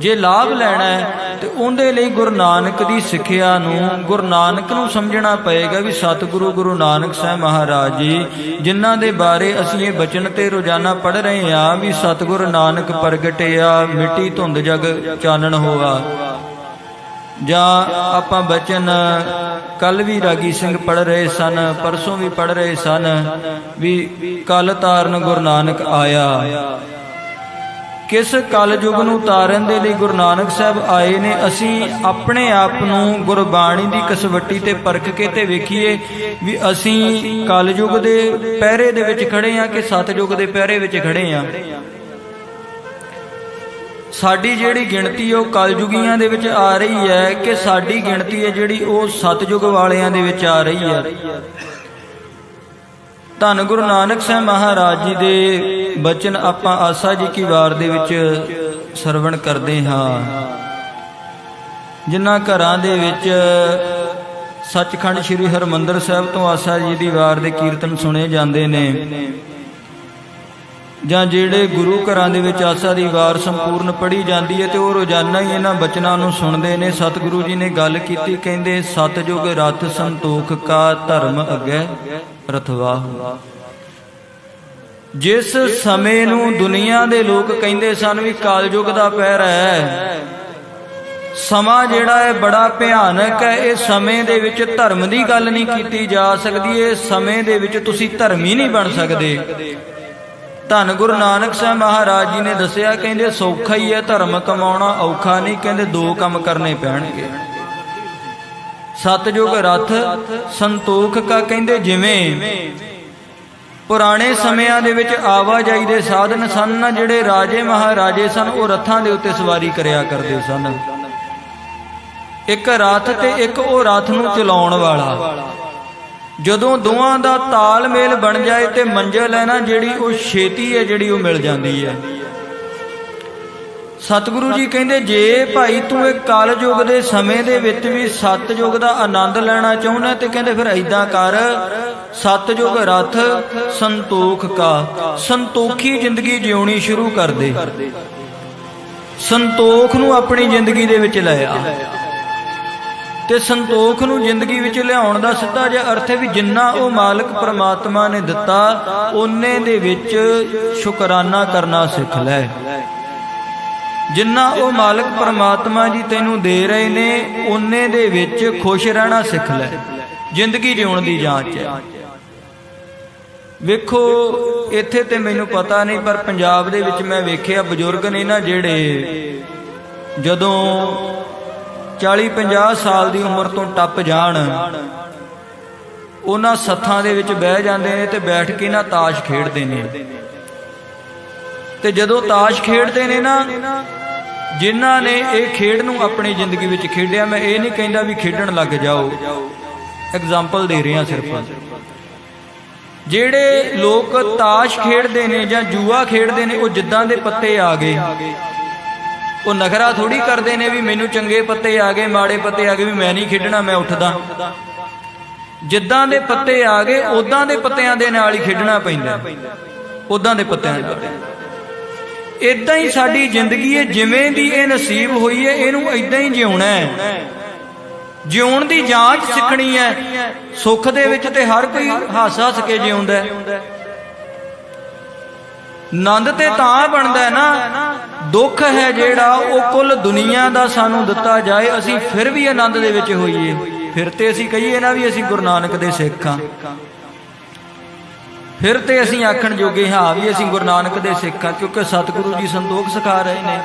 ਜੇ ਲਾਭ ਲੈਣਾ ਹੈ, ਤੇ ਉਹਦੇ ਲਈ ਗੁਰੂ ਨਾਨਕ ਦੀ ਸਿੱਖਿਆ ਨੂੰ ਗੁਰੂ ਨਾਨਕ ਨੂੰ ਸਮਝਣਾ ਪਏਗਾ ਵੀ ਸਤਿਗੁਰੂ ਗੁਰੂ ਨਾਨਕ ਸਾਹਿਬ ਮਹਾਰਾਜ ਜੀ, ਜਿਨ੍ਹਾਂ ਦੇ ਬਾਰੇ ਅਸੀਂ ਇਹ ਬਚਨ ਤੇ ਰੋਜ਼ਾਨਾ ਪੜ ਰਹੇ ਹਾਂ ਵੀ ਸਤਿਗੁਰੂ ਨਾਨਕ ਪ੍ਰਗਟਿਆ ਮਿੱਟੀ ਧੁੰਦ ਜਗ ਚਾਨਣ ਹੋਆ। ਜਾਂ ਆਪਾਂ ਬਚਨ ਕੱਲ ਵੀ ਰਾਗੀ ਸਿੰਘ ਪੜ ਰਹੇ ਸਨ, ਪਰਸੋਂ ਵੀ ਪੜ ਰਹੇ ਸਨ, ਵੀ ਕਲ ਤਾਰਨ ਗੁਰੂ ਨਾਨਕ ਆਇਆ। ਕਿਸ ਕਲਯੁਗ ਨੂੰ ਤਾਰਨ ਦੇ ਲਈ ਗੁਰੂ ਨਾਨਕ ਸਾਹਿਬ ਆਏ ਨੇ, ਅਸੀਂ ਆਪਣੇ ਆਪ ਨੂੰ ਗੁਰਬਾਣੀ ਦੀ ਕਸਵੱਟੀ ਤੇ ਪਰਖ ਕੇ ਤੇ ਵੇਖੀਏ ਵੀ ਅਸੀਂ ਕਲਯੁਗ ਦੇ ਪਹਿਰੇ ਦੇ ਵਿੱਚ ਖੜੇ ਆ ਕਿ ਸਤਯੁਗ ਦੇ ਪਹਿਰੇ ਵਿੱਚ ਖੜੇ ਆ ਸਾਡੀ ਜਿਹੜੀ ਗਿਣਤੀ ਉਹ ਕਲਯੁਗੀਆਂ ਦੇ ਵਿੱਚ ਆ ਰਹੀ ਹੈ ਕਿ ਸਾਡੀ ਗਿਣਤੀ ਹੈ ਜਿਹੜੀ ਉਹ ਸਤਯੁਗ ਵਾਲਿਆਂ ਦੇ ਵਿੱਚ ਆ ਰਹੀ ਹੈ। ਧੰਨ ਗੁਰੂ ਨਾਨਕ ਸਾਹਿਬ ਮਹਾਰਾਜ ਜੀ ਦੇ ਬਚਨ ਆਪਾਂ ਆਸਾ ਜੀ ਕੀ ਵਾਰ ਦੇ ਵਿੱਚ ਸਰਵਣ ਕਰਦੇ ਹਾਂ। ਜਿਨ੍ਹਾਂ ਘਰਾਂ ਦੇ ਵਿੱਚ ਸੱਚਖੰਡ ਸ੍ਰੀ ਹਰਮੰਦਰ ਸਾਹਿਬ ਤੋਂ ਆਸਾ ਜੀ ਦੀ ਵਾਰ ਦੇ ਕੀਰਤਨ ਸੁਣੇ ਜਾਂਦੇ ਨੇ। ਜਾਂ ਜਿਹੜੇ ਗੁਰੂ ਘਰਾਂ ਦੇ ਵਿੱਚ ਆਸਾ ਦੀ ਵਾਰ ਸੰਪੂਰਨ ਪੜ੍ਹੀ ਜਾਂਦੀ ਹੈ ਤੇ ਉਹ ਰੋਜ਼ਾਨਾ ਹੀ ਇਹਨਾਂ ਬਚਨਾਂ ਨੂੰ ਸੁਣਦੇ ਨੇ। ਸਤਿਗੁਰੂ ਜੀ ਨੇ ਗੱਲ ਕੀਤੀ, ਕਹਿੰਦੇ ਸਤਜੁਗ ਰਥ ਸੰਤੋਖ ਕਾ ਧਰਮ ਅਗੈ ਰਥਵਾ ਜਿਸ ਸਮੇਂ ਨੂੰ ਦੁਨੀਆ ਦੇ ਲੋਕ ਕਹਿੰਦੇ ਸਨ ਵੀ ਕਾਲਯੁਗ ਦਾ ਪੈਰ ਹੈ, ਸਮਾਂ ਜਿਹੜਾ ਹੈ ਬੜਾ ਭਿਆਨਕ ਹੈ। ਇਹ ਸਮੇਂ ਦੇ ਵਿੱਚ ਧਰਮ ਦੀ ਗੱਲ ਨਹੀਂ ਕੀਤੀ ਜਾ ਸਕਦੀ। ਇਹ ਸਮੇਂ ਦੇ ਵਿੱਚ ਤੁਸੀਂ ਧਰਮੀ ਨਹੀਂ ਬਣ ਸਕਦੇ। ਧੰਨ ਗੁਰੂ ਨਾਨਕ ਸਾਹਿਬ ਮਹਾਰਾਜ ਜੀ ਨੇ ਦੱਸਿਆ, ਕਹਿੰਦੇ ਸੌਖਾ ਹੀ ਹੈ ਧਰਮ ਕਮਾਉਣਾ, ਔਖਾ ਨਹੀਂ, ਕਹਿੰਦੇ ਦੋ ਕੰਮ ਕਰਨੇ ਪੈਣਗੇ। ਸਤਜੁਗ ਰਥ ਸੰਤੋਖ ਕਾ ਕਹਿੰਦੇ ਜਿਵੇਂ, ਪੁਰਾਣੇ ਸਮਿਆਂ ਦੇ ਵਿੱਚ ਆਵਾਜਾਈ ਦੇ ਸਾਧਨ ਸਨ ਜਿਹੜੇ ਰਾਜੇ ਮਹਾਰਾਜੇ ਸਨ, ਉਹ ਰਥਾਂ ਦੇ ਉੱਤੇ ਸਵਾਰੀ ਕਰਿਆ ਕਰਦੇ ਸਨ। ਇੱਕ ਰਥ ਤੇ ਇੱਕ ਉਹ ਰਥ ਨੂੰ ਚਲਾਉਣ ਵਾਲਾ। ਜਦੋਂ ਦੋਵਾਂ ਦਾ ਤਾਲਮੇਲ ਬਣ ਜਾਏ ਤੇ ਮੰਜ਼ਲ ਹੈ ਨਾ, ਜਿਹੜੀ ਉਹ ਛੇਤੀ ਹੈ, ਜਿਹੜੀ ਉਹ ਮਿਲ ਜਾਂਦੀ ਹੈ। ਸਤਿਗੁਰੂ ਜੀ ਕਹਿੰਦੇ, ਜੇ ਭਾਈ ਤੂੰ ਇਹ ਕਲਯੁਗ ਦੇ ਸਮੇਂ ਦੇ ਵਿੱਚ ਵੀ ਸਤਜੁਗ ਦਾ ਆਨੰਦ ਲੈਣਾ ਚਾਹੁੰਦਾ ਤੇ ਕਹਿੰਦੇ ਫਿਰ ਐਦਾਂ ਕਰ ਸਤਜੁਗ ਰਥ ਸੰਤੋਖ ਕਾ, ਸੰਤੋਖੀ ਜ਼ਿੰਦਗੀ ਜਿਉਣੀ ਸ਼ੁਰੂ ਕਰ ਦੇ। ਸੰਤੋਖ ਨੂੰ ਆਪਣੀ ਜ਼ਿੰਦਗੀ ਦੇ ਵਿੱਚ ਲੈ ਆ। ਤੇ ਸੰਤੋਖ ਨੂੰ ਜ਼ਿੰਦਗੀ ਵਿੱਚ ਲਿਆਉਣ ਦਾ ਸਿੱਧਾ ਜਿਹਾ ਅਰਥ ਹੈ ਵੀ ਜਿੰਨਾ ਉਹ ਮਾਲਕ ਪ੍ਰਮਾਤਮਾ ਨੇ ਦਿੱਤਾ, ਉਹਨੇ ਦੇ ਵਿੱਚ ਸ਼ੁਕਰਾਨਾ ਕਰਨਾ ਸਿੱਖ ਲੈ। ਜਿੰਨਾ ਉਹ ਮਾਲਕ ਪ੍ਰਮਾਤਮਾ ਜੀ ਤੈਨੂੰ ਦੇ ਰਹੇ ਨੇ, ਉਹਨੇ ਦੇ ਵਿੱਚ ਖੁਸ਼ ਰਹਿਣਾ ਸਿੱਖ ਲੈ, ਜ਼ਿੰਦਗੀ ਜਿਉਣ ਦੀ ਜਾਂਚ ਹੈ। ਵੇਖੋ, ਇੱਥੇ ਤੇ ਮੈਨੂੰ ਪਤਾ ਨਹੀਂ, ਪਰ ਪੰਜਾਬ ਦੇ ਵਿੱਚ ਮੈਂ ਵੇਖਿਆ ਬਜ਼ੁਰਗ ਨੇ ਨਾ ਜਿਹੜੇ ਜਦੋਂ 40 50 ਸਾਲ ਦੀ ਉਮਰ ਤੋਂ ਟੱਪ ਜਾਣ। ਉਹਨਾਂ ਸੱਥਾਂ ਦੇ ਵਿੱਚ ਬਹਿ ਜਾਂਦੇ ਨੇ ਤੇ ਬੈਠ ਕੇ ਨਾ ਤਾਸ਼ ਖੇਡਦੇ ਨੇ। ਤੇ ਜਦੋਂ ਤਾਸ਼ ਖੇਡਦੇ ਨੇ ਨਾ, ਜਿਨ੍ਹਾਂ ਨੇ ਇਹ ਖੇਡ ਨੂੰ ਆਪਣੀ ਜ਼ਿੰਦਗੀ ਵਿੱਚ ਖੇਡਿਆ, ਮੈਂ ਇਹ ਨਹੀਂ ਕਹਿੰਦਾ ਵੀ ਖੇਡਣ ਲੱਗ ਜਾਓ। ਐਗਜ਼ਾਮਪਲ ਦੇ ਰਿਹਾ ਸਿਰਫ। ਜਿਹੜੇ ਲੋਕ ਤਾਸ਼ ਖੇਡਦੇ ਨੇ ਜਾਂ ਜੂਆ ਖੇਡਦੇ ਨੇ, ਉਹ ਜਿੱਦਾਂ ਦੇ ਪੱਤੇ ਆ ਗਏ। ਉਹ ਨਖਰਾ ਥੋੜੀ ਕਰਦੇ ਨੇ ਵੀ ਮੈਨੂੰ ਚੰਗੇ ਪੱਤੇ ਆ ਗਏ, ਮਾੜੇ ਪੱਤੇ ਆ ਗਏ ਵੀ ਮੈਂ ਨਹੀਂ ਖੇਡਣਾ, ਮੈਂ ਉੱਠਦਾ। ਜਿੱਦਾਂ ਦੇ ਪੱਤੇ ਆ ਗਏ ਉਦਾਂ ਦੇ ਪੱਤਿਆਂ ਦੇ ਨਾਲ ਹੀ ਖੇਡਣਾ ਪੈਂਦਾ ਉਦਾਂ ਦੇ ਪੱਤਿਆਂ ਨਾਲ। ਇਦਾਂ ਹੀ ਸਾਡੀ ਜ਼ਿੰਦਗੀ ਹੈ, ਜਿਵੇਂ ਦੀ ਇਹ ਨਸੀਬ ਹੋਈ ਹੈ, ਇਹਨੂੰ ਇਦਾਂ ਹੀ ਜਿਉਣਾ ਹੈ। ਜਿਉਣ ਦੀ ਜਾਂਚ ਸਿੱਖਣੀ ਹੈ। ਸੁੱਖ ਦੇ ਵਿੱਚ ਤੇ ਹਰ ਕੋਈ ਹੱਸ ਹੱਸ ਕੇ ਜਿਉਂਦਾ ਹੈ। ਆਨੰਦ ਤੇ ਤਾਂ ਬਣਦਾ ਨਾ। ਦੁੱਖ ਹੈ ਜਿਹੜਾ ਉਹ ਕੁੱਲ ਦੁਨੀਆ ਦਾ ਸਾਨੂੰ ਦਿੱਤਾ ਜਾਏ, ਅਸੀਂ ਫਿਰ ਵੀ ਆਨੰਦ ਦੇ ਵਿੱਚ ਹੋਈਏ। ਫਿਰ ਤੇ ਅਸੀਂ ਕਹੀਏ ਨਾ ਵੀ ਅਸੀਂ ਗੁਰੂ ਨਾਨਕ ਦੇ ਸਿੱਖ ਹਾਂ। ਫਿਰ ਤੇ ਅਸੀਂ ਆਖਣ ਜੋਗੇ ਹਾਂ ਵੀ ਅਸੀਂ ਗੁਰੂ ਨਾਨਕ ਦੇ ਸਿੱਖ ਹਾਂ, ਕਿਉਂਕਿ ਸਤਿਗੁਰੂ ਜੀ ਸੰਤੋਖ ਸਿਖਾ ਰਹੇ ਨੇ।